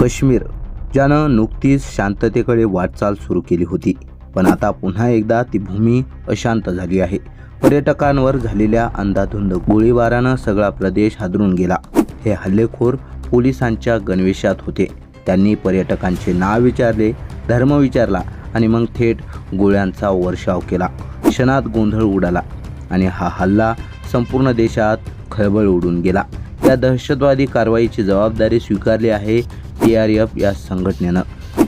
काश्मीर ज्यानं नुकतीच शांततेकडे वाटचाल सुरू केली होती. पण आता पुन्हा एकदा ती भूमी अशांत झाली आहे. पर्यटकांवर झालेल्या अंधाधुंद गोळीबारानं सगळा प्रदेश हादरून गेला. हे हल्लेखोर पोलिसांच्या गणवेशात होते. त्यांनी पर्यटकांचे नाव विचारले धर्म विचारला आणि मग थेट गोळ्यांचा वर्षाव केला. क्षणात गोंधळ उडाला आणि हा हल्ला संपूर्ण देशात खळबळ उडून गेला. या दहशतवादी कारवाईची जबाबदारी स्वीकारली आहे टी आर एफ या संघटनेनं.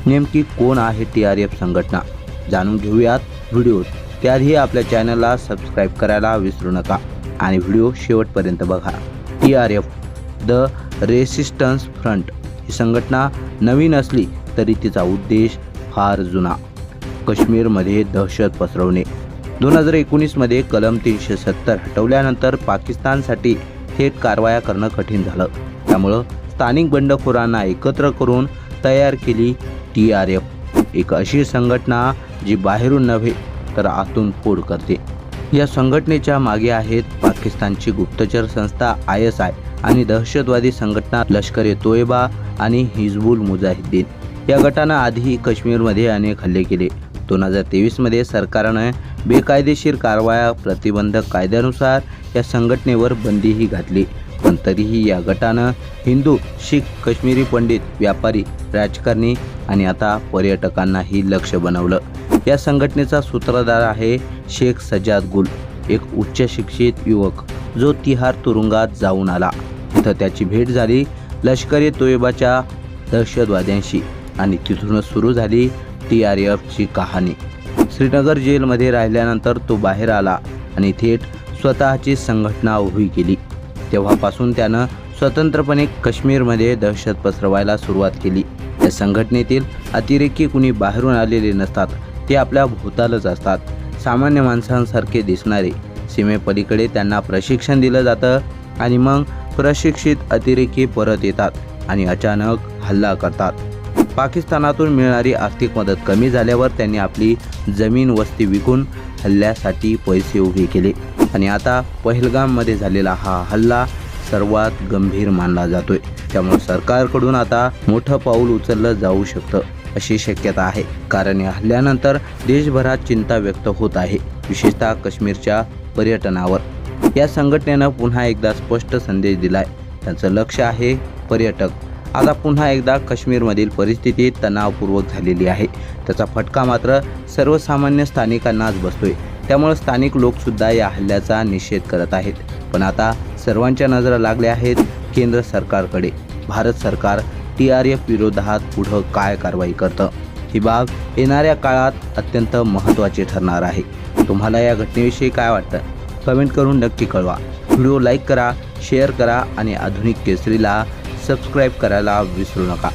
नेमकी कोण आहे टी आर एफ संघटना? जाणून घेऊयात व्हिडिओ. त्याआधी आपल्या चॅनलला सबस्क्राईब करायला विसरू नका आणि व्हिडिओ शेवटपर्यंत बघा. T R F the resistance front ही संघटना नवीन असली तरी तिचा उद्देश फार जुना. काश्मीरमध्ये दहशत पसरवणे. दोन हजार एकोणीसमध्ये कलम तीनशे सत्तर हटवल्यानंतर पाकिस्तानसाठी थेट कारवाया करणं कठीण झालं. त्यामुळं स्थानिक बंडखोरांना एकत्र करून तयार केली टी आर एफ. एक अशी संघटना जी बाहेरून नव्हे तर आतून फोड करते. या संघटनेच्या मागे आहेत पाकिस्तानची गुप्तचर संस्था आय एस आय आणि दहशतवादी संघटना लष्कर ए तोयबा आणि हिजबुल मुजाहिद्दीन. या गटानं आधी काश्मीरमध्ये अनेक हल्ले केले. दोन हजार तेवीसमध्ये सरकारनं बेकायदेशीर कारवाया प्रतिबंधक कायद्यानुसार या संघटनेवर बंदीही घातली. पण तरीही या गटानं हिंदू शीख काश्मीरी पंडित व्यापारी राजकारणी आणि आता पर्यटकांनाही लक्ष बनवलं. या संघटनेचा सूत्रधार आहे शेख सज्जाद गुल एक उच्च शिक्षित युवक जो तिहार तुरुंगात जाऊन आला. तिथं त्याची भेट झाली लष्कर तोयबाच्या दहशतवाद्यांशी आणि तिथूनच सुरू झाली टी आर एफची कहाणी. श्रीनगर जेलमध्ये राहिल्यानंतर तो बाहेर आला आणि थेट स्वतःची संघटना उभी केली. तेव्हापासून त्यानं स्वतंत्रपणे काश्मीरमध्ये दहशत पसरवायला सुरुवात केली. या संघटनेतील अतिरेकी कुणी बाहेरून आलेले नसतात ते आपल्या भोवतालच असतात. सामान्य माणसांसारखे दिसणारे. सीमेपलीकडे त्यांना प्रशिक्षण दिलं जातं आणि मग प्रशिक्षित अतिरेकी परत येतात आणि अचानक हल्ला करतात. पाकिस्तानातून मिळणारी आर्थिक मदत कमी झाल्यावर त्यांनी आपली जमीन वस्ती विकून हल्ल्यासाठी पैसे उभे केले. आणि आता पहलगाममध्ये झालेला हा हल्ला सर्वात गंभीर मानला जातोय. त्यामुळे सरकारकडून आता मोठं पाऊल उचललं जाऊ शकतं अशी शक्यता आहे. कारण या हल्ल्यानंतर देशभरात चिंता व्यक्त होत आहे विशेषतः काश्मीरच्या पर्यटनावर. या संघटनेनं पुन्हा एकदा स्पष्ट संदेश दिलाय. त्यांचं लक्ष आहे पर्यटक. आता पुन्हा एकदा काश्मीरमधील परिस्थिती तणावपूर्वक झालेली आहे. त्याचा फटका मात्र सर्वसामान्य स्थानिकांनाच बसतोय. त्यामुळे स्थानिक लोकसुद्धा या हल्ल्याचा निषेध करत आहेत. पण आता सर्वांच्या नजरा लागल्या आहेत केंद्र सरकारकडे. भारत सरकार टी आर एफ विरोधात पुढं काय कारवाई करतं? ही बाब येणाऱ्या काळात अत्यंत महत्त्वाची ठरणार आहे. तुम्हाला या घटनेविषयी काय वाटतं? कमेंट करून नक्की कळवा. व्हिडिओ लाईक करा शेअर करा आणि आधुनिक केसरीला सबस्क्राईब करायला विसरू नका.